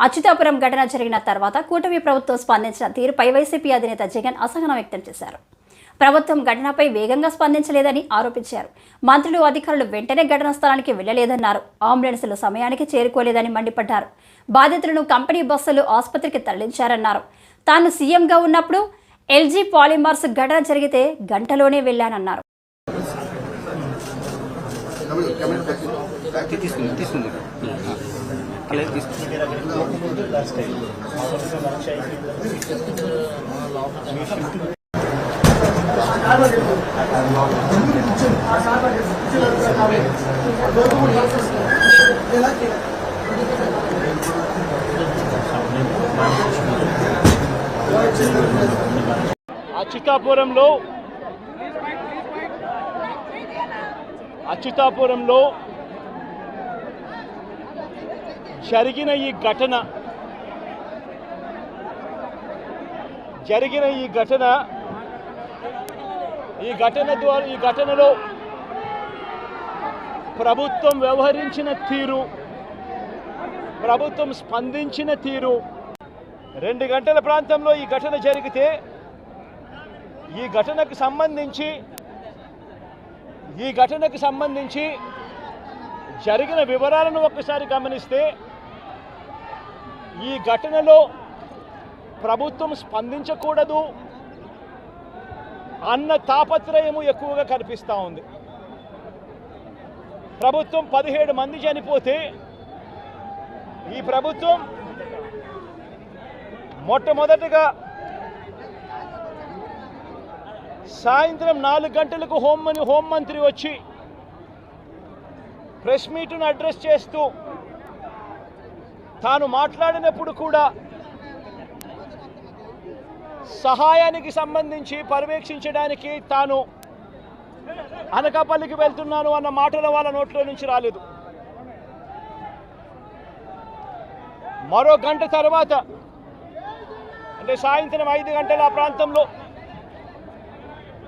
అచ్యుతాపురం ఘటన జరిగిన తర్వాత కూటమి ప్రభుత్వం స్పందించిన తీరుపై వైసీపీ అధినేత జగన్ అసహనం వ్యక్తం చేశారు. ప్రభుత్వం ఘటనపై వేగంగా స్పందించలేదని ఆరోపించారు. మంత్రులు అధికారులు వెంటనే ఘటనా స్థలానికి వెళ్ళలేదన్నారు అంబులెన్సులు సమయానికి చేరుకోలేదని మండిపడ్డారు. బాధితులను కంపెనీ బస్సులు ఆసుపత్రికి తరలించారన్నారు. తాను సీఎంగా ఉన్నప్పుడు ఎల్జీ పాలిమర్స్ ఘటన జరిగితే గంటలోనే వెళ్ళానన్నారు తీసుకుంది తీసుకుంది. అలాగే తీసుకుంది. అచ్యుతాపురంలో జరిగిన ఈ ఘటన జరిగిన ఈ ఘటన ఈ ఘటన ద్వారా ఈ ఘటనలో ప్రభుత్వం వ్యవహరించిన తీరు ప్రభుత్వం స్పందించిన తీరు. రెండు గంటల ప్రాంతంలో ఈ ఘటన జరిగితే ఈ ఘటనకు సంబంధించి ఈ ఘటనకు సంబంధించి జరిగిన వివరాలను ఒక్కసారి గమనిస్తే ఈ ఘటనలో ప్రభుత్వం స్పందించకూడదు అన్న తాపత్రయము ఎక్కువగా కనిపిస్తూ ఉంది. ప్రభుత్వం పదిహేడు మంది చనిపోతే ఈ ప్రభుత్వం మొట్టమొదటిగా సాయంత్రం నాలుగు గంటలకు హోంమని హోంమంత్రి వచ్చి ప్రెస్ మీట్ను అడ్రస్ చేస్తూ తాను మాట్లాడినప్పుడు కూడా సహాయానికి సంబంధించి పర్యవేక్షించడానికి తాను అనకాపల్లికి వెళ్తున్నాను అన్న మాటల వాళ్ళ నోట్లో నుంచి రాలేదు. మరో గంట తర్వాత అంటే సాయంత్రం ఐదు గంటల ఆ ప్రాంతంలో